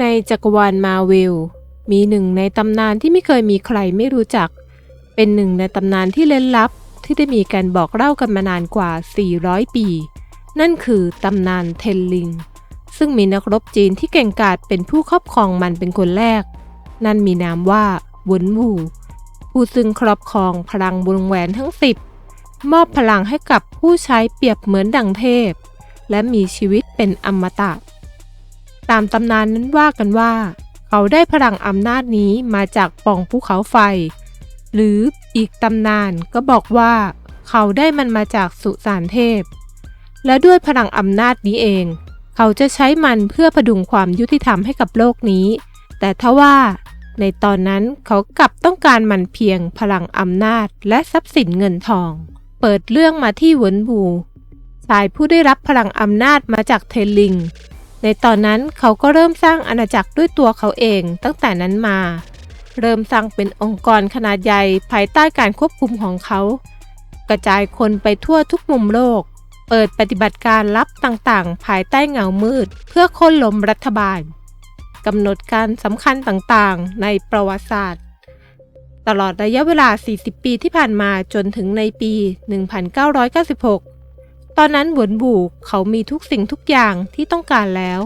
ในจักรวาลมาเวลมีหนึ่งในตำนานที่ไม่เคยมีใครไม่รู้จัก เป็นหนึ่งในตำนานที่เล้นลับที่ได้มีการบอกเล่ากันมานานกว่า 400 ปี นั่นคือตำนานเทนลิง ซึ่งมีนักรบจีนที่เก่งกาจเป็นผู้ครอบครองมันเป็นคนแรก นั่นมีนามว่าหวนวูผู้ซึ่งครอบครองพลังวงแหวนทั้งสิบมอบพลังให้กับผู้ใช้เปรียบเหมือนดังเทพ และมีชีวิตเป็นอมตะ ตามตำนานนั้นว่ากันว่า เขาได้พลังอำนาจนี้มาจากป่องภูเขาไฟ หรืออีกตำนานก็บอกว่า เขาได้มันมาจากสุสานเทพ และด้วยพลังอำนาจนี้เอง เขาจะใช้มันเพื่อพดุงความยุติธรรมให้กับโลกนี้ แต่ทว่าในตอนนั้นเขากลับต้องการมันเพียงพลังอำนาจและทรัพย์สินเงินทอง เปิดเรื่องมาที่หวนบูชายผู้ได้รับพลังอำนาจมาจากเทนลิง ในตอนนั้นเขาก็เริ่มสร้างอาณาจักรด้วยตัวเขาเองตั้งแต่นั้นมา เริ่มสร้างเป็นองค์กรขนาดใหญ่ภายใต้การควบคุมของเขา กระจายคนไปทั่วทุกมุมโลก เปิดปฏิบัติการลับต่างๆ ภายใต้เงามืด เพื่อค่นล้มรัฐบาลกำหนดการสำคัญต่างๆ ในประวัติศาสตร์ ตลอดระยะเวลา 40 ปีที่ผ่านมาจนถึงในปี 1996 ตอนนั้นหวนบูเขามีทุกสิ่งทุกอย่างที่ต้องการแล้ว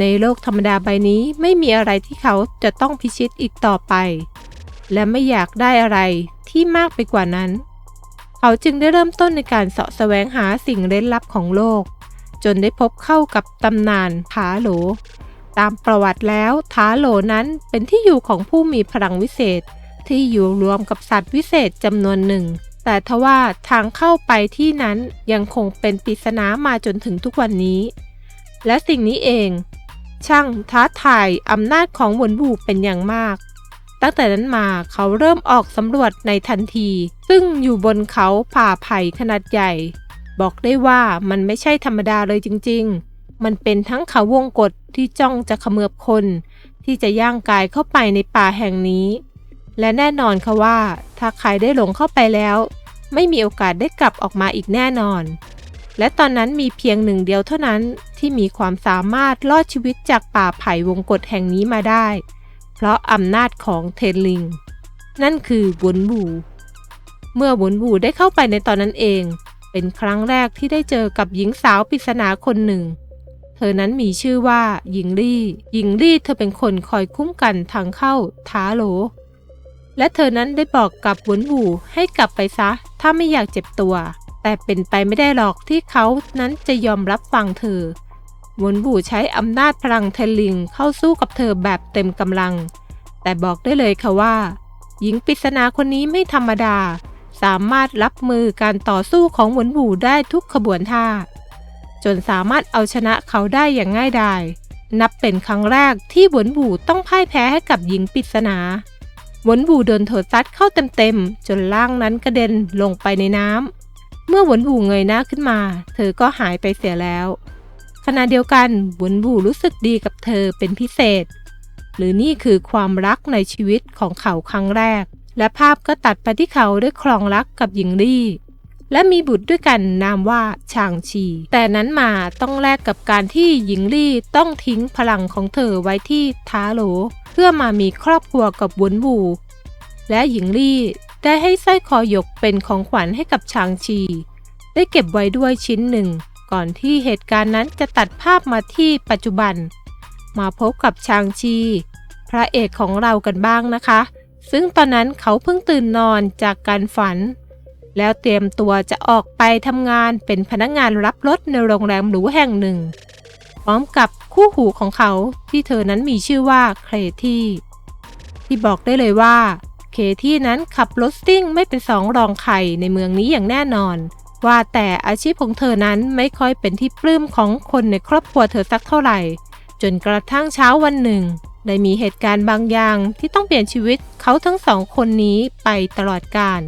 ในโลกธรรมดาใบนี้ไม่มีอะไรที่เขาจะต้องพิชิตอีกต่อไป และไม่อยากได้อะไรที่มากไปกว่านั้น เขาจึงได้เริ่มต้นในการเสาะแสวงหาสิ่งเร้นลับของโลก จนได้พบเข้ากับตำนานผาโหล ตามประวัติแล้วท้าโหลนั้นเป็นที่อยู่ของผู้มีพลังวิเศษ ที่อยู่รวมกับสัตว์วิเศษจำนวนหนึ่ง แต่ทว่าทางเข้าไปที่นั้นยังคงเป็นปริศนามาจนถึงทุกวันนี้ และสิ่งนี้เอง ช่างท้าทายอำนาจของวนบูเป็นอย่างมาก ตั้งแต่นั้นมาเขาเริ่มออกสำรวจในทันที ซึ่งอยู่บนเขาผ่าไผ่ขนาดใหญ่ บอกได้ว่ามันไม่ใช่ธรรมดาเลยจริง ๆ มันเป็นทั้งเขาวงกฏที่จ้องจะขมือบคน ที่จะย่างกายเข้าไปในป่าแห่งนี้ และแน่นอนค่ะว่า ถ้าใครได้หลงเข้าไปแล้ว ไม่มีโอกาสได้กลับออกมาอีกแน่นอน และตอนนั้นมีเพียงหนึ่งเดียวเท่านั้นที่มีความสามารถรอดชีวิตจากป่าไผ่วงกฏแห่งนี้มาได้ เพราะอำนาจของเทนลิง นั่นคือบุนบูเมื่อบุนบูได้เข้าไปในตอนนั้นเอง เป็นครั้งแรกที่ได้เจอกับหญิงสาวปริศนาคนหนึ่ง เธอนั้นมีชื่อว่าหญิงลี่ หญิงลี่เธอเป็นคนคอยคุ้มกันทางเข้าท้าโล และเธอนั้นได้บอกกับหวนบูให้กลับไปซะ ถ้าไม่อยากเจ็บตัว แต่เป็นไปไม่ได้หรอกที่เขานั้นจะยอมรับฟังเธอหวนบูใช้อำนาจพลังเทลิงเข้าสู้กับเธอแบบเต็มกำลัง แต่บอกได้เลยค่ะว่า หญิงปริศนาคนนี้ไม่ธรรมดา สามารถรับมือการต่อสู้ของหวนบูได้ทุกขบวนท่า จนสามารถเอาชนะเขาได้อย่างง่ายดายนับเป็นครั้งแรกที่หวนบูต้องพ่ายแพ้ให้กับหญิงปริศนา หวนบูโดนเถซัดเข้าเต็มๆ จนล่างนั้นกระเด็นลงไปในน้ำ เมื่อหวนบูเงยหน้าขึ้นมา เธอก็หายไปเสียแล้ว ขณะเดียวกันหวนบูรู้สึกดีกับเธอเป็นพิเศษ หรือนี่คือความรักในชีวิตของเขาครั้งแรก และภาพก็ตัดไปที่เขาด้วยครองรักกับหญิงลี่และมีบุตรด้วยกันนามว่าชางชี แต่นั้นมาต้องแลกกับการที่หญิงลี่ต้องทิ้งพลังของเธอไว้ที่ท้าโหล เพื่อมามีครอบครัวกับวนบูและหญิงลี่ได้ให้สร้อยคอหยกเป็นของขวัญให้กับชางชี ได้เก็บไว้ด้วยชิ้นหนึ่ง ก่อนที่เหตุการณ์นั้นจะตัดภาพมาที่ปัจจุบัน มาพบกับชางชี พระเอกของเรากันบ้างนะคะ ซึ่งตอนนั้นเขาเพิ่งตื่นนอนจากการฝัน แล้วเตรียมตัวจะออกไปทำงานเป็นพนักงานรับรถในโรงแรมหรูแห่งหนึ่ง พร้อมกับ คู่หูของเขาที่เธอนั้นมีชื่อว่าเคที่ที่บอกได้เลยว่า เคที่นั้นขับรถซิ่งไม่เป็นสองรองใครในเมืองนี้อย่างแน่นอน ว่าแต่อาชีพของเธอนั้นไม่ค่อยเป็นที่ปลื้มของคนในครอบครัวเธอสักเท่าไหร่ จนกระทั่งเช้าวันหนึ่ง ได้มีเหตุการณ์บางอย่างที่ต้องเปลี่ยนชีวิตเขาทั้งสองคนนี้ไปตลอดกาล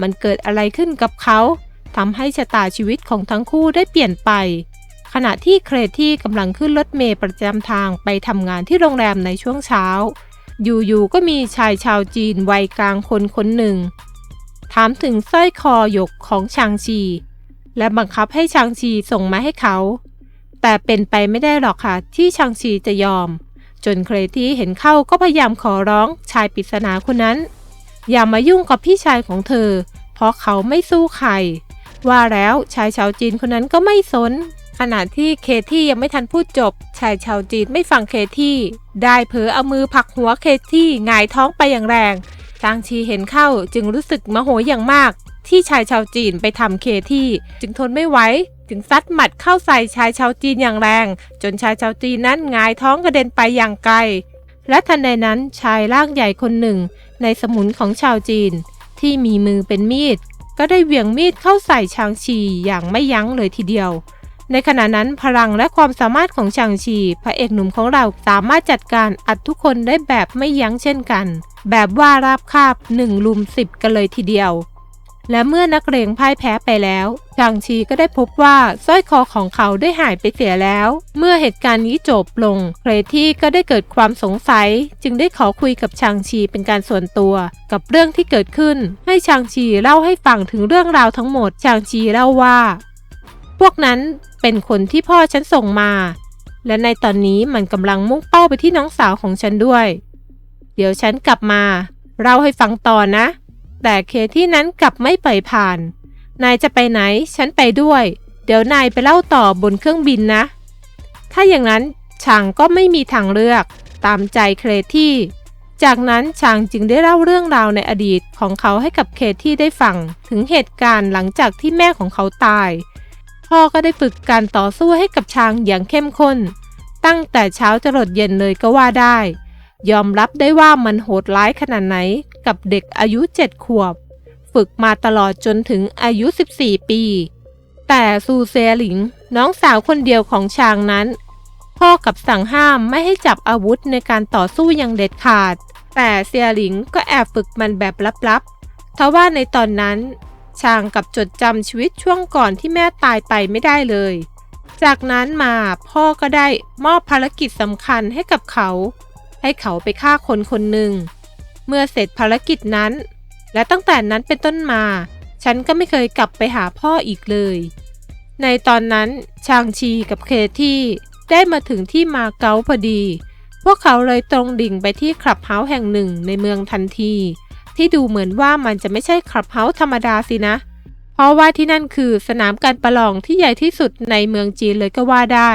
มันเกิดอะไรขึ้นกับเขาทำให้ชะตาชีวิตของทั้งคู่ได้เปลี่ยนไป ขณะที่เครที่กำลังขึ้นรถเมล์ประจำทางไปทำงานที่โรงแรมในช่วงเช้า อยู่ๆก็มีชายชาวจีนวัยกลางคนคนหนึ่ง ถามถึงสร้อยคอหยกของชางชี และบังคับให้ชางชีส่งมาให้เขา แต่เป็นไปไม่ได้หรอกค่ะที่ชางชีจะยอม จนเครที่เห็นเข้าก็พยายามขอร้องชายปริศนาคนนั้น อย่ามายุ่งกับพี่ชายของเธอ เพราะเขาไม่สู้ใครว่าแล้วชายชาวจีนคนนั้นก็ไม่สน ขณะที่เคที่ยังไม่ทันพูดจบ ชายชาวจีนไม่ฟังเคที่ ได้เผลอเอามือผลักหัวเคที่หงายท้องไปอย่างแรงจางชีเห็นเข้าจึงรู้สึกมโหอย่างมาก ที่ชายชาวจีนไปทำเคที่ จึงทนไม่ไหวจึงซัดหมัดเข้าใส่ชายชาวจีนอย่างแรง จนชายชาวจีนนั้นหงายท้องกระเด็นไปอย่างไกล และทันใดนั้นชายร่างใหญ่คนหนึ่ง ในสมุนของชาวจีน ที่มีมือเป็นมีด ก็ได้เหวี่ยงมีดเข้าใส่ชางชีอย่างไม่ยั้งเลยทีเดียว ในขณะนั้นพลังและความสามารถของชางชี พระเอกหนุ่มของเราสามารถจัดการอัดทุกคนได้แบบไม่ยั้งเช่นกัน แบบว่าราบคาบหนึ่งลุมสิบกันเลยทีเดียว และเมื่อนักเรงพ่ายแพ้ไปแล้วชางชีก็ได้พบว่าสร้อยคอของเขาได้หายไปเสียแล้ว เมื่อเหตุการณ์นี้จบลงเครที่ก็ได้เกิดความสงสัย จึงได้ขอคุยกับชางชีเป็นการส่วนตัว กับเรื่องที่เกิดขึ้น ให้ชางชีเล่าให้ฟังถึงเรื่องราวทั้งหมดชางชีเล่าว่า พวกนั้นเป็นคนที่พ่อฉันส่งมา และในตอนนี้มันกำลังมุ่งเป้าไปที่น้องสาวของฉันด้วย เดี๋ยวฉันกลับมาเล่าให้ฟังต่อนะ แต่เคที่นั้นกลับไม่ปล่อยผ่าน นายจะไปไหน ฉันไปด้วย เดี๋ยวนายไปเล่าต่อบนเครื่องบินนะ ถ้าอย่างนั้นชางก็ไม่มีทางเลือก ตามใจเคที่ จากนั้นชางจึงได้เล่าเรื่องราวในอดีตของเขาให้กับเคที่ได้ฟังถึงเหตุการณ์หลังจากที่แม่ของเขาตาย พ่อก็ได้ฝึกการต่อสู้ให้กับช้างอย่างเข้มข้น ตั้งแต่เช้าจรดเย็นเลยก็ว่าได้ ยอมรับได้ว่ามันโหดร้ายขนาดไหนกับเด็กอายุเจ็ดขวบ ฝึกมาตลอดจนถึงอายุ 14 ปี แต่ซูเซหลิงน้องสาวคนเดียวของช้างนั้น พ่อกับสั่งห้ามไม่ให้จับอาวุธในการต่อสู้อย่างเด็ดขาด แต่เซียหลิงก็แอบฝึกมันแบบลับๆทว่าในตอนนั้น ชางกับจดจำชีวิตช่วงก่อนที่แม่ตายไปไม่ได้เลย จากนั้นมาพ่อก็ได้มอบภารกิจสำคัญให้กับเขา ให้เขาไปฆ่าคนคนหนึ่ง เมื่อเสร็จภารกิจนั้น และตั้งแต่นั้นเป็นต้นมา ฉันก็ไม่เคยกลับไปหาพ่ออีกเลย ในตอนนั้นชางชีกับเคที่ได้มาถึงที่มาเก๊าพอดี พวกเขาเลยตรงดิ่งไปที่คลับเฮาส์แห่งหนึ่งในเมืองทันที ที่ดูเหมือนว่ามันจะไม่ใช่คลับเฮาส์ธรรมดาสินะ เพราะว่าที่นั่นคือสนามการประลองที่ใหญ่ที่สุดในเมืองจีนเลยก็ว่าได้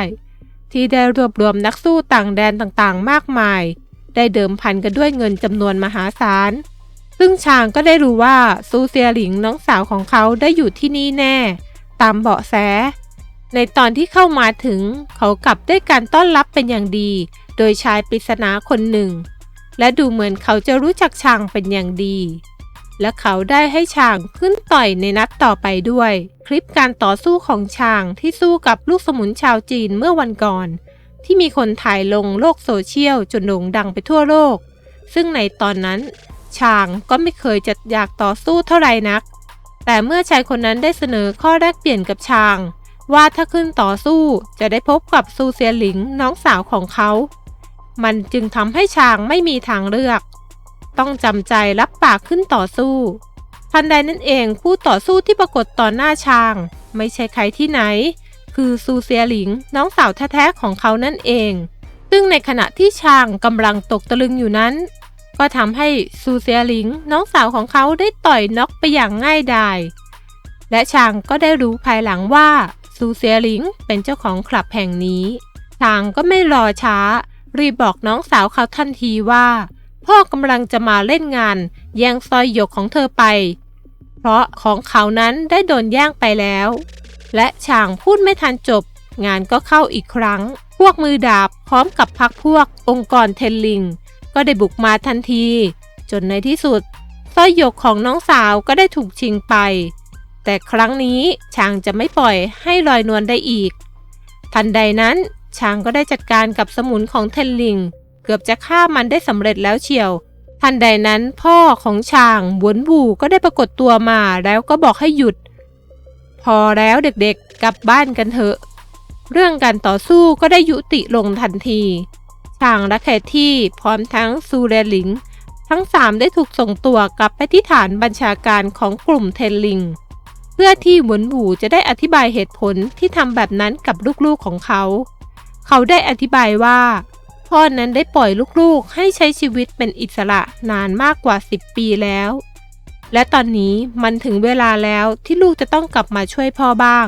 ที่ได้รวบรวมนักสู้ต่างแดนต่างๆ มากมาย ได้เดิมพันกันด้วยเงินจำนวนมหาศาล ซึ่งชางก็ได้รู้ว่าซูเซียหลิงน้องสาวของเขาได้อยู่ที่นี่แน่ ตามเบาะแส ในตอนที่เข้ามาถึง เขากลับได้การต้อนรับเป็นอย่างดี โดยชายปริศนาคนหนึ่ง และดูเหมือนเขาจะรู้จักชางเป็นอย่างดี และเขาได้ให้ชางขึ้นต่อยในนัดต่อไปด้วย คลิปการต่อสู้ของชางที่สู้กับลูกสมุนชาวจีนเมื่อวันก่อน ที่มีคนถ่ายลงโลกโซเชียลจนโด่งดังไปทั่วโลก ซึ่งในตอนนั้นชางก็ไม่เคยจะอยากต่อสู้เท่าไหร่นัก แต่เมื่อชายคนนั้นได้เสนอข้อแลกเปลี่ยนกับชาง ว่าถ้าขึ้นต่อสู้จะได้พบกับซูเซียหลิงน้องสาวของเขา มันจึงทำให้ชางไม่มีทางเลือก ต้องจำใจรับปากขึ้นต่อสู้ทันใดนั้นเองคู่ต่อสู้ที่ปรากฏต่อหน้าชาง ไม่ใช่ใครที่ไหน คือซูเซียหลิงน้องสาวแท้ๆของเขานั่นเอง ซึ่งในขณะที่ชางกำลังตกตะลึงอยู่นั้น ก็ทำให้ซูเซียหลิงน้องสาวของเขาได้ต่อยน็อกไปอย่างง่ายดายและชางก็ได้รู้ภายหลังว่าซูเซียหลิงเป็นเจ้าของคลับแห่งนี้ชางก็ไม่รอช้า รีบบอกน้องสาวเขาทันทีว่า พ่อกำลังจะมาเล่นงาน แย่งสร้อยหยกของเธอไป เพราะของเขานั้นได้โดนแย่งไปแล้ว และช่างพูดไม่ทันจบ งานก็เข้าอีกครั้ง พวกมือดาบพร้อมกับพักพวกองค์กรเทนลิง ก็ได้บุกมาทันที จนในที่สุดสร้อยหยกของน้องสาวก็ได้ถูกชิงไป แต่ครั้งนี้ช้างจะไม่ปล่อยให้ลอยนวลได้อีก ทันใดนั้น ช้างก็ได้จัดการกับสมุนของเทนลิง เกือบจะฆ่ามันได้สำเร็จแล้วเชียว ทันใดนั้นพ่อของช้างหวนบูก็ได้ปรากฏตัวมาแล้วก็บอกให้หยุด พอแล้วเด็กๆกลับบ้านกันเถอะ เรื่องการต่อสู้ก็ได้ยุติลงทันทีช้างและแคที่พร้อมทั้งซูเรลิง ทั้งสามได้ถูกส่งตัวกลับไปที่ฐานบัญชาการของกลุ่มเทนลิงเพื่อที่หวนบูจะได้อธิบายเหตุผลที่ทำแบบนั้นกับลูกๆของเขา เขาได้อธิบายว่า พ่อนั้นได้ปล่อยลูกๆ ให้ใช้ชีวิตเป็นอิสระนานมากกว่า 10 ปีแล้ว และตอนนี้มันถึงเวลาแล้วที่ลูกจะต้องกลับมาช่วยพ่อบ้าง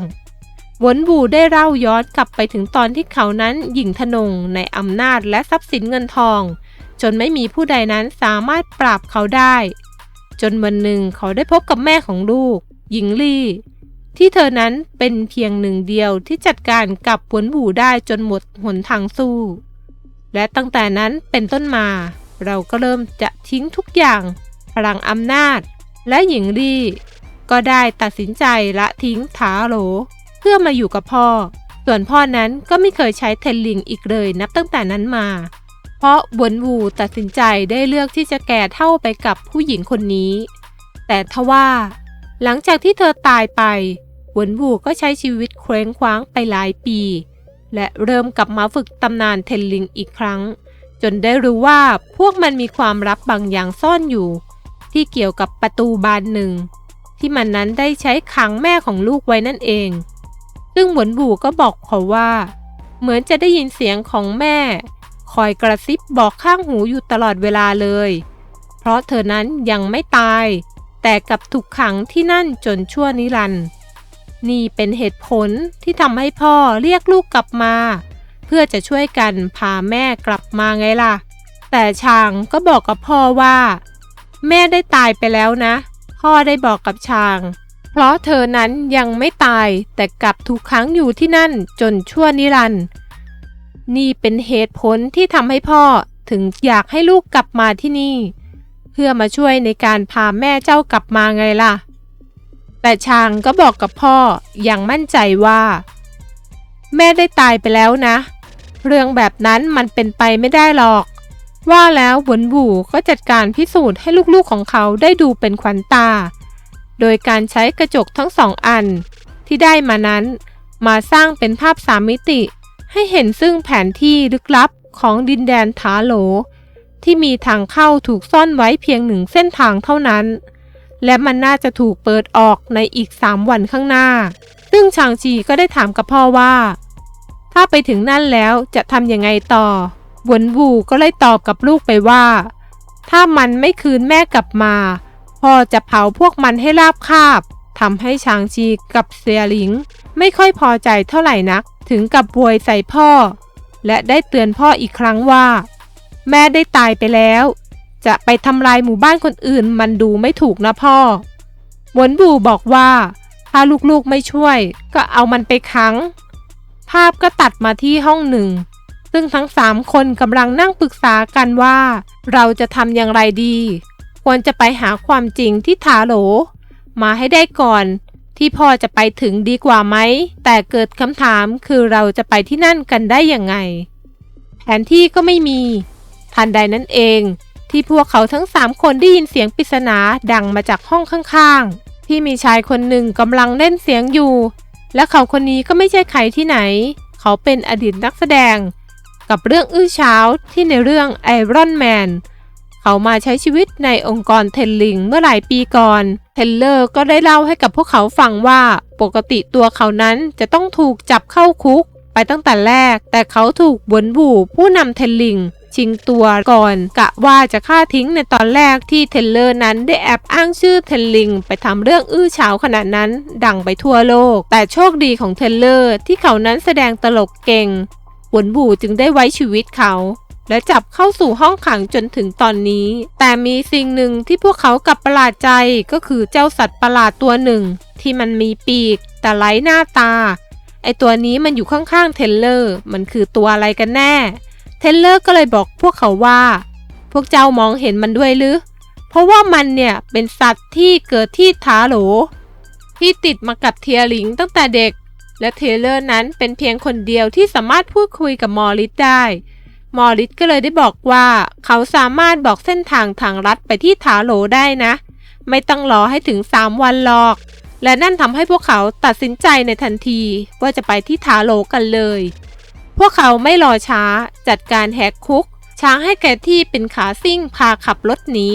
วนบูได้เล่าย้อนกลับไปถึงตอนที่เขานั้นหยิ่งทนงในอำนาจและทรัพย์สินเงินทอง จนไม่มีผู้ใดนั้นสามารถปราบเขาได้ จนวันหนึ่งเขาได้พบกับแม่ของลูก หญิงลี่ ที่เธอนั้นเป็นเพียงหนึ่งเดียวที่จัดการกับหวนบูได้จนหมดหนทางสู้ และตั้งแต่นั้นเป็นต้นมา เราก็เริ่มจะทิ้งทุกอย่าง พลังอำนาจ และหญิงลี่ ก็ได้ตัดสินใจละทิ้งถาโหล เพื่อมาอยู่กับพ่อ ส่วนพ่อนั้นก็ไม่เคยใช้เทนลิงอีกเลยนับตั้งแต่นั้นมา เพราะบวนวูตัดสินใจได้เลือกที่จะแก่เท่าไปกับผู้หญิงคนนี้ แต่ทว่า หลังจากที่เธอตายไป หวนวูก็ใช้ชีวิตเคว้งคว้างไปหลายปี และเริ่มกลับมาฝึกตำนานเทนลิงอีกครั้ง จนได้รู้ว่าพวกมันมีความลับบางอย่างซ่อนอยู่ ที่เกี่ยวกับประตูบานหนึ่ง ที่มันนั้นได้ใช้ขังแม่ของลูกไว้นั่นเอง ซึ่งหวนบูก็บอกเขาว่า เหมือนจะได้ยินเสียงของแม่ คอยกระซิบบอกข้างหูอยู่ตลอดเวลาเลย เพราะเธอนั้นยังไม่ตาย แต่กลับถูกขังที่นั่นจนชั่วนิรันดร์ นี่เป็นเหตุผลที่ทำให้พ่อเรียกลูกกลับมา เพื่อจะช่วยกันพาแม่กลับมาไงล่ะ แต่ชางก็บอกกับพ่อว่า แม่ได้ตายไปแล้วนะ พ่อได้บอกกับชาง เพราะเธอนั้นยังไม่ตายแต่กลับถูกขังอยู่ที่นั่นจนชั่วนิรันดร์นี่เป็นเหตุผลที่ทำให้พ่อถึงอยากให้ลูกกลับมาที่นี่ เพื่อมาช่วยในการพาแม่เจ้ากลับมาไงล่ะ แต่ชางก็บอกกับพ่ออย่างมั่นใจว่า แม่ได้ตายไปแล้วนะ เรื่องแบบนั้นมันเป็นไปไม่ได้หรอก ว่าแล้วหวนบูก็จัดการพิสูจน์ให้ลูกๆของเขาได้ดูเป็นขวัญตา โดยการใช้กระจกทั้งสองอัน ที่ได้มานั้น มาสร้างเป็นภาพสามมิติ ให้เห็นซึ่งแผนที่ลึกลับของดินแดนถาโหล ที่มีทางเข้าถูกซ่อนไว้เพียงหนึ่งเส้นทางเท่านั้น และมันน่าจะถูกเปิดออกในอีกสามวันข้างหน้า ซึ่งชางชีก็ได้ถามกับพ่อว่า ถ้าไปถึงนั่นแล้วจะทำยังไงต่อหวนวูก็เลยตอบกับลูกไปว่า ถ้ามันไม่คืนแม่กลับมาพ่อจะเผาพวกมันให้ราบคาบทำให้ชางชีกับเซียหลิง ไม่ค่อยพอใจเท่าไหร่นัก ถึงกับโวยใส่พ่อ และได้เตือนพ่ออีกครั้งว่า แม่ได้ตายไปแล้ว จะไปทำลายหมู่บ้านคนอื่นมันดูไม่ถูกนะพ่อหวนบูบอกว่าถ้าลูกๆไม่ช่วย ก็เอามันไปขัง ภาพก็ตัดมาที่ห้องหนึ่ง ซึ่งทั้งสามคนกำลังนั่งปรึกษากันว่า เราจะทำอย่างไรดี ควรจะไปหาความจริงที่ถาโหล มาให้ได้ก่อน ที่พ่อจะไปถึงดีกว่าไหม แต่เกิดคำถามคือเราจะไปที่นั่นกันได้ยังไง แผนที่ก็ไม่มี ทันใดนั้นเอง ที่พวกเขาทั้งสามคนได้ยินเสียงปริศนาดังมาจากห้องข้างๆ ที่มีชายคนหนึ่งกำลังเล่นเสียงอยู่ และเขาคนนี้ก็ไม่ใช่ใครที่ไหน เขาเป็นอดีตนักแสดง กับเรื่องอื้อเช้าที่ในเรื่องไอรอนแมนเขามาใช้ชีวิตในองค์กรเทนลิงเมื่อหลายปีก่อนเทนเลอร์ก็ได้เล่าให้กับพวกเขาฟังว่าปกติตัวเขานั้นจะต้องถูกจับเข้าคุกไปตั้งแต่แรก แต่เขาถูกบวนบูผู้นำเทนลิง ชิงตัวก่อน กะว่าจะฆ่าทิ้งในตอนแรกที่เทนเลอร์นั้นได้แอบอ้างชื่อเทนลิง ไปทำเรื่องอื้อฉาวขนาดนั้น ดังไปทั่วโลก แต่โชคดีของเทนเลอร์ที่เขานั้นแสดงตลกเก่งหวนบูจึงได้ไว้ชีวิตเขาและจับเข้าสู่ห้องขังจนถึงตอนนี้ แต่มีสิ่งหนึ่งที่พวกเขากลับประหลาดใจก็คือเจ้าสัตว์ประหลาดตัวหนึ่ง ที่มันมีปีก แต่ไร้หน้าตา ไอตัวนี้มันอยู่ข้างๆเทนเลอร์ มันคือตัวอะไรกันแน่ นเลอร์ก็เลยบอกพวกเขาว่า พวกเจ้ามองเห็นมันด้วยหรือ เพราะว่ามันเนี่ยเป็นสัตว์ที่เกิดที่ทาโหล ที่ติดมากับเทียหลิงตั้งแต่เด็ก และเทเลอร์นั้นเป็นเพียงคนเดียวที่สามารถพูดคุยกับมอริสได้ มอริสก็เลยได้บอกว่า เขาสามารถบอกเส้นทางทางลัดไปที่ถาโหลได้นะ ไม่ต้องรอให้ถึง 3 วันหรอกและนั่นทำให้พวกเขาตัดสินใจในทันทีว่าจะไปที่ถาโหลกันเลย พวกเขาไม่รอช้าจัดการแหกคุก ช้างให้แกที่เป็นขาซิ่งพาขับรถหนี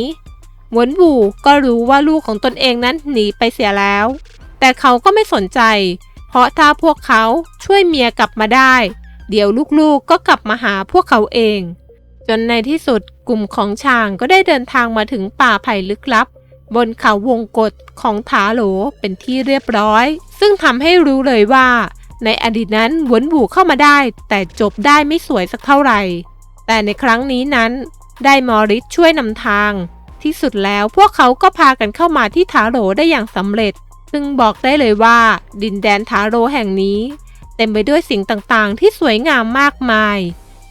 หวนบูก็รู้ว่าลูกของตนเองนั้นหนีไปเสียแล้ว แต่เขาก็ไม่สนใจ เพราะถ้าพวกเขาช่วยเมียกลับมาได้ เดี๋ยวลูกๆก็กลับมาหาพวกเขาเอง จนในที่สุดกลุ่มของช้างก็ได้เดินทางมาถึงป่าไผ่ลึกลับ บนเขาวงกฏของถาโหลเป็นที่เรียบร้อย ซึ่งทำให้รู้เลยว่า ในอดีตนั้นวนบูเข้ามาได้ แต่จบได้ไม่สวยสักเท่าไหร่ แต่ในครั้งนี้นั้น ได้มอริสช่วยนำทาง ที่สุดแล้วพวกเขาก็พากันเข้ามาที่ถาโหลได้อย่างสำเร็จ ซึ่งบอกได้เลยว่า ดินแดนถาโหลแห่งนี้ เต็มไปด้วยสิ่งต่างๆ ที่สวยงามมากมาย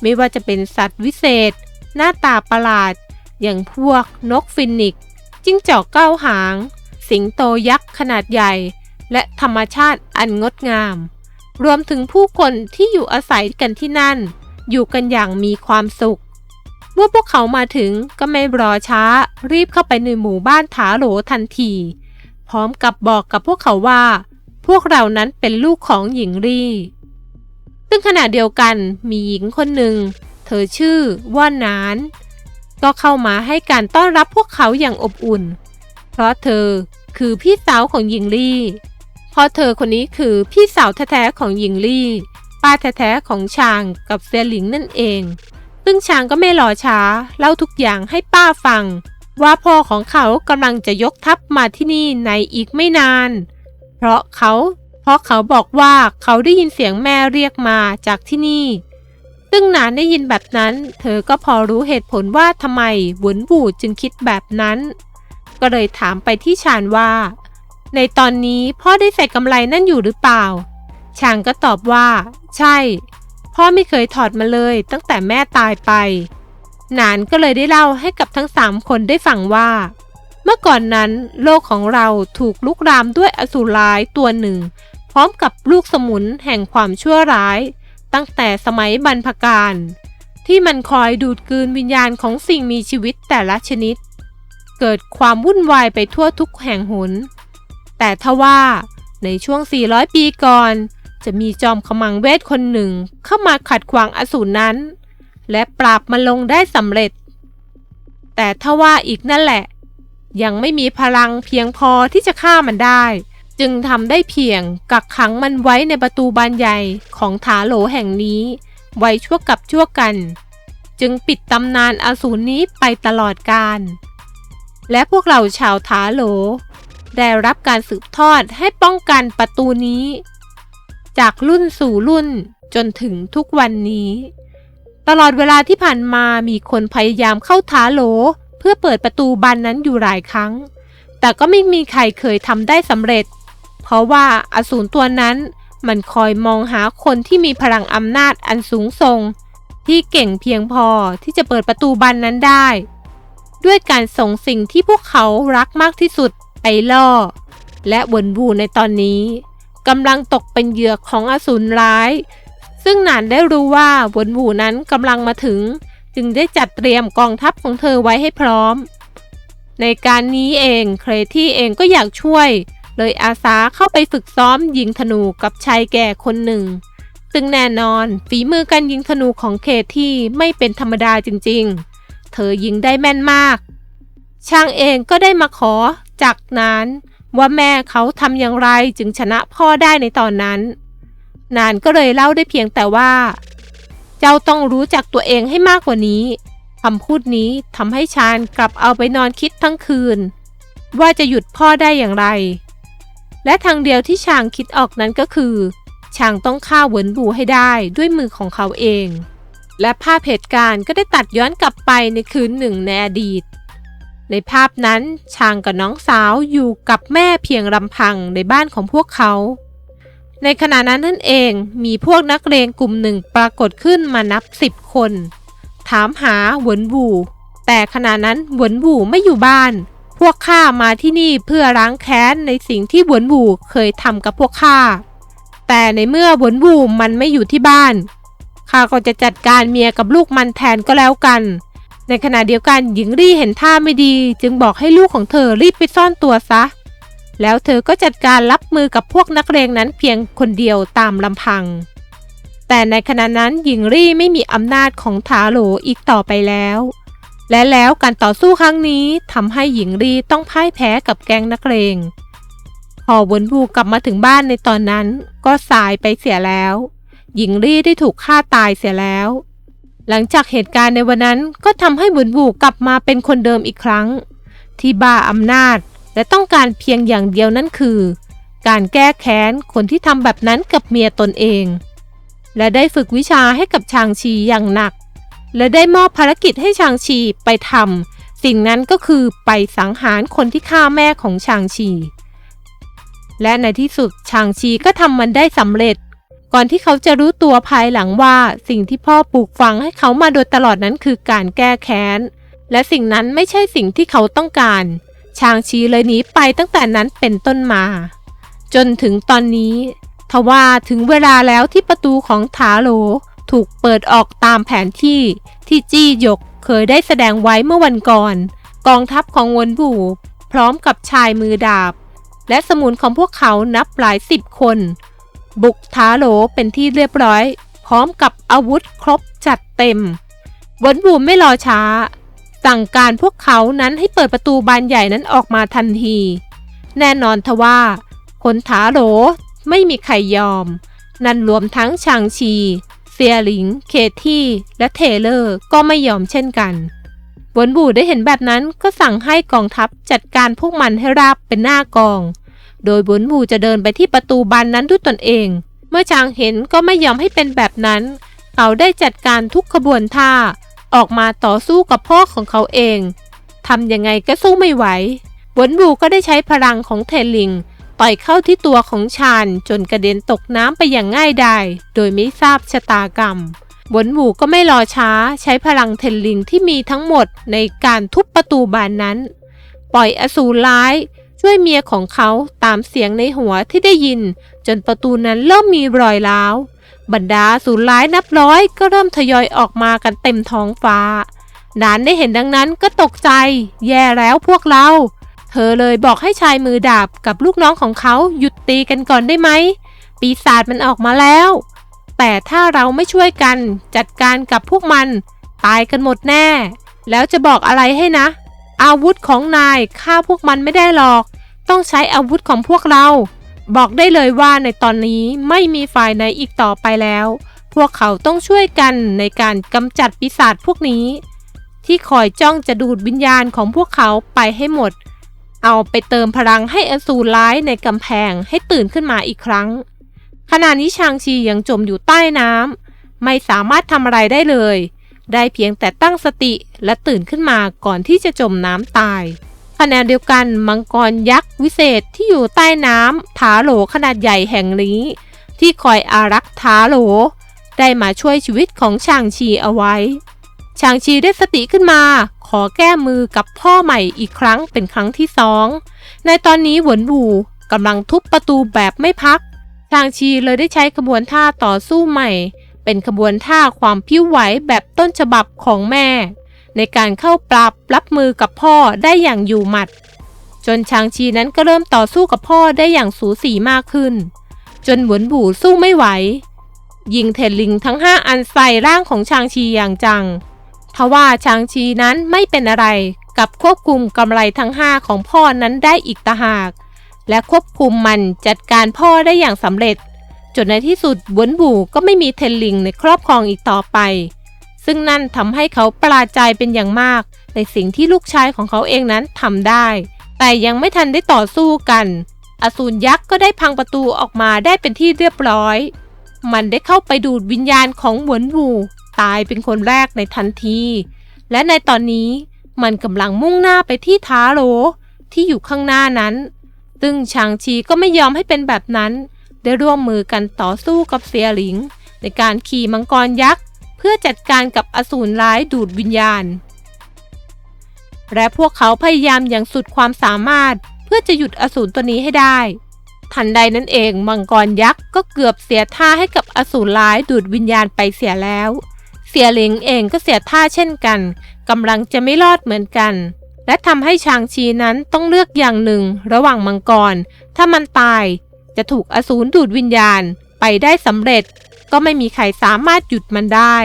ไม่ว่าจะเป็นสัตว์วิเศษ หน้าตาประหลาด อย่างพวกนกฟินิกซ์จิ้งจอกเก้าหาง สิงโตยักษ์ขนาดใหญ่ และธรรมชาติอันงดงาม รวมถึงผู้คนที่อยู่อาศัยกันที่นั่น อยู่กันอย่างมีความสุข เมื่อพวกเขามาถึงก็ไม่รอช้า รีบเข้าไปในหมู่บ้านถาโหลทันที พร้อมกับบอกกับพวกเขาว่า พวกเรานั้นเป็นลูกของหญิงรีซึ่งขณะเดียวกันมีหญิงคนหนึ่ง เธอชื่อว่านาน ก็เข้ามาให้การต้อนรับพวกเขาอย่างอบอุ่น เพราะเธอคือพี่สาวของหญิงลี่ ราะเธอคนนี้คือพี่สาวแท้ๆของหญิงลี่ ป้าแท้ๆของชางกับเซียหลิงนั่นเอง ซึ่งชางก็ไม่รอช้า เล่าทุกอย่างให้ป้าฟัง ว่าพ่อของเขากำลังจะยกทัพมาที่นี่ในอีกไม่นาน เพราะเขาเพราะเขาบอกว่าเขาได้ยินเสียงแม่เรียกมาจากที่นี่ ซึ่งนานได้ยินแบบนั้น เธอก็พอรู้เหตุผลว่าทำไมหวนบูจึงคิดแบบนั้น ก็เลยถามไปที่ชานว่า ในตอนนี้พ่อได้ใส่กำไรนั่นอยู่หรือเปล่าชางก็ตอบว่า ใช่ พ่อไม่เคยถอดมาเลยตั้งแต่แม่ตายไป หนานก็เลยได้เล่าให้กับทั้งสามคนได้ฟังว่า เมื่อก่อนนั้นโลกของเราถูกลุกรามด้วยอสูรร้ายตัวหนึ่ง พร้อมกับลูกสมุนแห่งความชั่วร้าย ตั้งแต่สมัยบรรพกาลที่มันคอยดูดกืนวิญญาณของสิ่งมีชีวิตแต่ละชนิด เกิดความวุ่นวายไปทั่วทุกแห่งหน แต่ทว่าในช่วง 400 ปีก่อน จะมีจอมขมังเวทคนหนึ่งเข้ามาขัดขวางอสูรนั้น และปราบมันลงได้สำเร็จ แต่ทว่าอีกนั่นแหละ ยังไม่มีพลังเพียงพอที่จะฆ่ามันได้ จึงทำได้เพียงกักขังมันไว้ในประตูบานใหญ่ของถาโหลแห่งนี้ ไว้ชั่วกับชั่วกัน จึงปิดตำนานอสูรนี้ไปตลอดกาลและพวกเราชาวถาโหล ได้รับการสืบทอดให้ป้องกันประตูนี้ จากรุ่นสู่รุ่นจนถึงทุกวันนี้ ตลอดเวลาที่ผ่านมามีคนพยายามเข้าถาโหล เพื่อเปิดประตูบานนั้นอยู่หลายครั้ง แต่ก็ไม่มีใครเคยทำได้สำเร็จ เพราะว่าอสูรตัวนั้นมันคอยมองหาคนที่มีพลังอำนาจอันสูงส่ง ที่เก่งเพียงพอที่จะเปิดประตูบานนั้นได้ ด้วยการส่งสิ่งที่พวกเขารักมากที่สุด ไปล่อ และวนบูในตอนนี้กำลังตกเป็นเหยื่อของอสูรร้าย ซึ่งหนานได้รู้ว่าวนบูนั้นกำลังมาถึง จึงได้จัดเตรียมกองทัพของเธอไว้ให้พร้อม ในการนี้เองเครที่เองก็อยากช่วย เลยอาสาเข้าไปฝึกซ้อมยิงธนูกับชายแก่คนหนึ่ง ซึ่งแน่นอนฝีมือการยิงธนูของเคที่ไม่เป็นธรรมดาจริงๆ เธอยิงได้แม่นมากช่างเองก็ได้มาขอ จากนั้นว่าแม่เขาทำอย่างไรจึงชนะพ่อได้ในตอนนั้น นานก็เลยเล่าได้เพียงแต่ว่า เจ้าต้องรู้จักตัวเองให้มากกว่านี้คำพูดนี้ทำให้ชาญกลับเอาไปนอนคิดทั้งคืน ว่าจะหยุดพ่อได้อย่างไร และทางเดียวที่ชางคิดออกนั้นก็คือ ชางต้องฆ่าเหวินบูให้ได้ด้วยมือของเขาเอง และภาพเหตุการณ์ก็ได้ตัดย้อนกลับไปในคืนหนึ่งในอดีต ในภาพนั้นชางกับน้องสาวอยู่กับแม่เพียงลำพังในบ้านของพวกเขา ในขณะนั้นนั่นเองมีพวกนักเรียนกลุ่มหนึ่งปรากฏขึ้นมานับสิบคน ถามหาหวนบูแต่ขณะนั้นหวนบูไม่อยู่บ้าน พวกข้ามาที่นี่เพื่อล้างแค้นในสิ่งที่หวนบูเคยทำกับพวกข้า แต่ในเมื่อหวนบูมันไม่อยู่ที่บ้านข้าก็จะจัดการเมียกับลูกมันแทนก็แล้วกัน ในขณะเดียวกันหญิงรี่เห็นท่าไม่ดี จึงบอกให้ลูกของเธอรีบไปซ่อนตัวซะ แล้วเธอก็จัดการรับมือกับพวกนักเรียนนั้นเพียงคนเดียวตามลำพัง แต่ในขณะนั้นหญิงรี่ไม่มีอำนาจของถาโหลอีกต่อไปแล้ว และแล้วการต่อสู้ครั้งนี้ทำให้หญิงรี่ต้องพ่ายแพ้กับแกงนักเลงพอวนบูกลับมาถึงบ้านในตอนนั้น ก็สายไปเสียแล้ว หญิงรี่ได้ถูกฆ่าตายเสียแล้ว หลังจากเหตุการณ์ในวันนั้นก็ทำให้หวนบูกลับมาเป็นคนเดิมอีกครั้ง ที่บ้าอำนาจและต้องการเพียงอย่างเดียวนั่นคือ การแก้แค้นคนที่ทำแบบนั้นกับเมียตนเอง และได้ฝึกวิชาให้กับชางชีอย่างหนัก และได้มอบภารกิจให้ชางชีไปทำสิ่งนั้นก็คือไปสังหารคนที่ฆ่าแม่ของชางชี และในที่สุดชางชีก็ทำมันได้สำเร็จ ก่อนที่เขาจะรู้ตัวภายหลังว่าสิ่งที่พ่อปลูกฝังให้เขามาโดยตลอดนั้นคือการแก้แค้น และสิ่งนั้นไม่ใช่สิ่งที่เขาต้องการ ชางชีเลยหนีไปตั้งแต่นั้นเป็นต้นมา จนถึงตอนนี้ ทว่าถึงเวลาแล้วที่ประตูของถาโหลถูกเปิดออกตามแผนที่ที่จี้หยกเคยได้แสดงไว้เมื่อวันก่อน กองทัพของวนบูพร้อมกับชายมือดาบ และสมุนของพวกเขานับหลายสิบคน บุกถาโหลเป็นที่เรียบร้อย พร้อมกับอาวุธครบจัดเต็มวนบูไม่รอช้า สั่งการพวกเขานั้นให้เปิดประตูบานใหญ่นั้นออกมาทันที แน่นอนทว่าคนถาโหลไม่มีใครยอม นั่นรวมทั้งชางชี เซียหลิง เคที่ และเทเลอร์ก็ไม่ยอมเช่นกันวนบูได้เห็นแบบนั้นก็สั่งให้กองทัพจัดการพวกมันให้ราบเป็นหน้ากอง โดยบวนบูจะเดินไปที่ประตูบานนั้นด้วยตนเอง เมื่อชางเห็นก็ไม่ยอมให้เป็นแบบนั้น เขาได้จัดการทุกขบวนท่า ออกมาต่อสู้กับพ่อของเขาเองทำยังไงก็สู้ไม่ไหวบวนบูก็ได้ใช้พลังของเทลิงต่อยเข้าที่ตัวของชาญจนกระเด็นตกน้ำไปอย่างง่ายดายโดยไม่ทราบชะตากรรมบนหวูก็ไม่รอช้าใช้พลังเทนลิงที่มีทั้งหมดในการทุบประตูบานนั้น ปล่อยอสูรร้าย ช่วยเมียของเขาตามเสียงในหัวที่ได้ยิน จนประตูนั้นเริ่มมีรอยร้าว บรรดาสูรร้ายนับร้อยก็เริ่มทยอยออกมากันเต็มท้องฟ้าดานได้เห็นดังนั้นก็ตกใจ แย่แล้วพวกเรา เธอเลยบอกให้ชายมือดาบกับลูกน้องของเขาหยุดตีกันก่อนได้ไหม ปีศาจมันออกมาแล้ว แต่ถ้าเราไม่ช่วยกันจัดการกับพวกมัน ตายกันหมดแน่ แล้วจะบอกอะไรให้นะ อาวุธของนายฆ่าพวกมันไม่ได้หรอก ต้องใช้อาวุธของพวกเรา บอกได้เลยว่าในตอนนี้ไม่มีฝ่ายไหนอีกต่อไปแล้ว พวกเขาต้องช่วยกันในการกำจัดปีศาจพวกนี้ ที่คอยจ้องจะดูดวิญญาณของพวกเขาไปให้หมด เอาไปเติมพลังให้อสูรร้ายในกำแพงให้ตื่นขึ้นมาอีกครั้ง ขณะนี้ชางชียังจมอยู่ใต้น้ำไม่สามารถทำอะไรได้เลย ได้เพียงแต่ตั้งสติและตื่นขึ้นมาก่อนที่จะจมน้ำตายขณะเดียวกันมังกรยักษ์วิเศษที่อยู่ใต้น้ำถาโหลขนาดใหญ่แห่งนี้ ที่คอยอารักษ์ถาโหล ได้มาช่วยชีวิตของชางชีเอาไว้ชางชีได้สติขึ้นมา ขอแก้มือกับพ่อใหม่อีกครั้งเป็นครั้งที่สองในตอนนี้หวนบูกำลังทุบประตูแบบไม่พักชางชีเลยได้ใช้ขบวนท่าต่อสู้ใหม่ เป็นขบวนท่าความพิ้วไหวแบบต้นฉบับของแม่ ในการเข้าปรับรับมือกับพ่อได้อย่างอยู่หมัด จนชางชีนั้นก็เริ่มต่อสู้กับพ่อได้อย่างสูสีมากขึ้น จนหวนบูสู้ไม่ไหว ยิงเทลิงทั้งห้าอันใส่ร่างของชางชีอย่างจังทว่าชางชีนั้นไม่เป็นอะไรกับควบคุมกำไรทั้งห้าของพ่อนั้นได้อีกตาหาก และควบคุมมันจัดการพ่อได้อย่างสำเร็จ นในที่สุดหวนบูก็ไม่มีเทนลิงในครอบครองอีกต่อไป ซึ่งนั่นทำให้เขาประหลาดใจเป็นอย่างมาก ในสิ่งที่ลูกชายของเขาเองนั้นทำได้ แต่ยังไม่ทันได้ต่อสู้กัน อสูรยักษ์ก็ได้พังประตูออกมาได้เป็นที่เรียบร้อย มันได้เข้าไปดูดวิญญาณของหวนวูตายเป็นคนแรกในทันที และในตอนนี้มันกำลังมุ่งหน้าไปที่ท้าโลที่อยู่ข้างหน้านั้น ซึ่งชางชีก็ไม่ยอมให้เป็นแบบนั้น ได้ร่วมมือกันต่อสู้กับเสียหลิง ในการขี่มังกรยักษ์ เพื่อจัดการกับอสูรร้ายดูดวิญญาณ และพวกเขาพยายามอย่างสุดความสามารถเพื่อจะหยุดอสูรตัวนี้ให้ได้ ทันใดนั้นเองมังกรยักษ์ก็เกือบเสียท่าให้กับอสูรร้ายดูดวิญญาณไปเสียแล้ว เสียหลิงเองก็เสียท่าเช่นกันกำลังจะไม่รอดเหมือนกันและทำให้ชางชีนั้นต้องเลือกอย่างหนึ่งระหว่างมังกร ถ้ามันตาย จะถูกอสูรดูดวิญญาณไปได้สำเร็จ ก็ไม่มีใครสามารถหยุดมันได้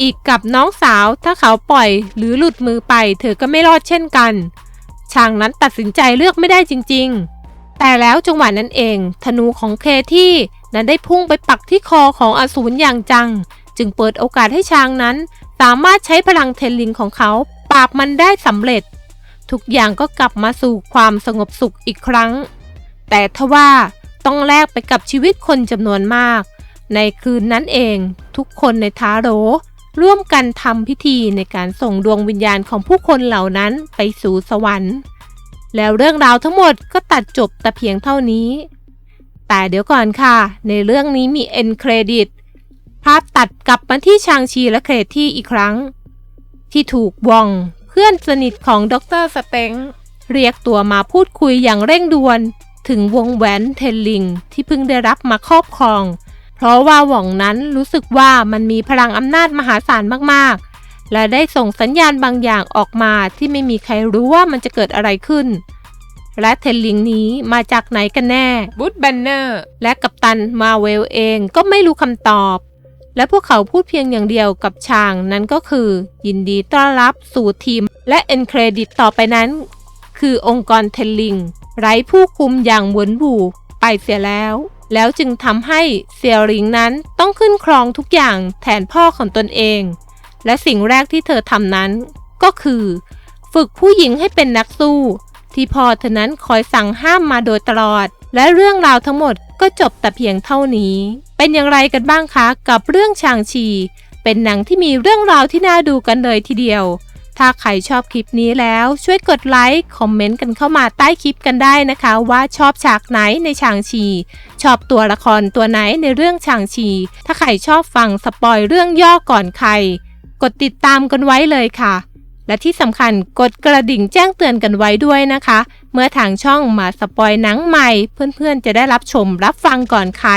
อีกกับน้องสาวถ้าเขาปล่อยหรือหลุดมือไป เธอก็ไม่รอดเช่นกันชางนั้นตัดสินใจเลือกไม่ได้จริง ๆ แต่แล้วจังหวะนั้นเอง ธนูของเคที่นั้นได้พุ่งไปปักที่คอของอสูรอย่างจังจจึงเปิดโอกาสให้ช้างนั้น สามารถใช้พลังเทนลิงของเขาปราบมันได้สำเร็จ ทุกอย่างก็กลับมาสู่ความสงบสุขอีกครั้ง แต่ทว่า ต้องแลกไปกับชีวิตคนจำนวนมาก ในคืนนั้นเองทุกคนในทาโรร่วมกันทำพิธีในการส่งดวงวิญญาณของผู้คนเหล่านั้นไปสู่สวรรค์ แล้วเรื่องราวทั้งหมดก็ตัดจบแต่เพียงเท่านี้ แต่เดี๋ยวก่อนค่ะ ในเรื่องนี้มีเอ็นเครดิตภาพตัดกลับมาที่ชางชีและเครที่อีกครั้ง ที่ถูกวองเพื่อนสนิทของดรสเต็งเรียกตัวมาพูดคุยอย่างเร่งด่วน ถึงวงแหวนเทนลิงที่เพิ่งได้รับมาครอบครอง เพราะว่าหว่องนั้นรู้สึกว่ามันมีพลังอำนาจมหาศาลมากๆ และได้ส่งสัญญาณบางอย่างออกมาที่ไม่มีใครรู้ว่ามันจะเกิดอะไรขึ้น และเทนลิงนี้มาจากไหนกันแน่บูธแบนเนอร์และกัปตันมาเวลเองก็ไม่รู้คำตอบและพวกเขาพูดเพียงอย่างเดียวกับชางนั้นก็คือ ยินดีต้อนรับสู่ทีม และเอ็นเครดิตต่อไปนั้น คือองค์กรเทนลิง ไร้ผู้คุมอย่างหวนบูไปเสียแล้ว แล้วจึงทำให้เซียริงนั้นต้องขึ้นครองทุกอย่างแทนพ่อของตนเอง และสิ่งแรกที่เธอทำนั้น ก็คือ ฝึกผู้หญิงให้เป็นนักสู้ ที่พ่อเธอนั้นคอยสั่งห้ามมาโดยตลอด และเรื่องราวทั้งหมดก็จบแต่เพียงเท่านี้ เป็นอย่างไรกันบ้างคะกับเรื่องชางชี เป็นหนังที่มีเรื่องราวที่น่าดูกันเลยทีเดียว ถ้าใครชอบคลิปนี้แล้วช่วยกดไลค์คอมเมนต์กันเข้ามาใต้คลิปกันได้นะคะ ว่าชอบฉากไหนในชางชี ชอบตัวละครตัวไหนในเรื่องชางชี ถ้าใครชอบฟังสปอยเรื่องย่อก่อนใคร กดติดตามกันไว้เลยค่ะ และที่สำคัญกดกระดิ่งแจ้งเตือนกันไว้ด้วยนะคะ เมื่อทางช่องมาสปอยหนังใหม่ เพื่อนๆจะได้รับชมรับฟังก่อนใคร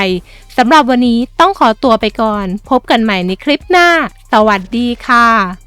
สำหรับวันนี้ต้องขอตัวไปก่อน พบกันใหม่ในคลิปหน้า สวัสดีค่ะ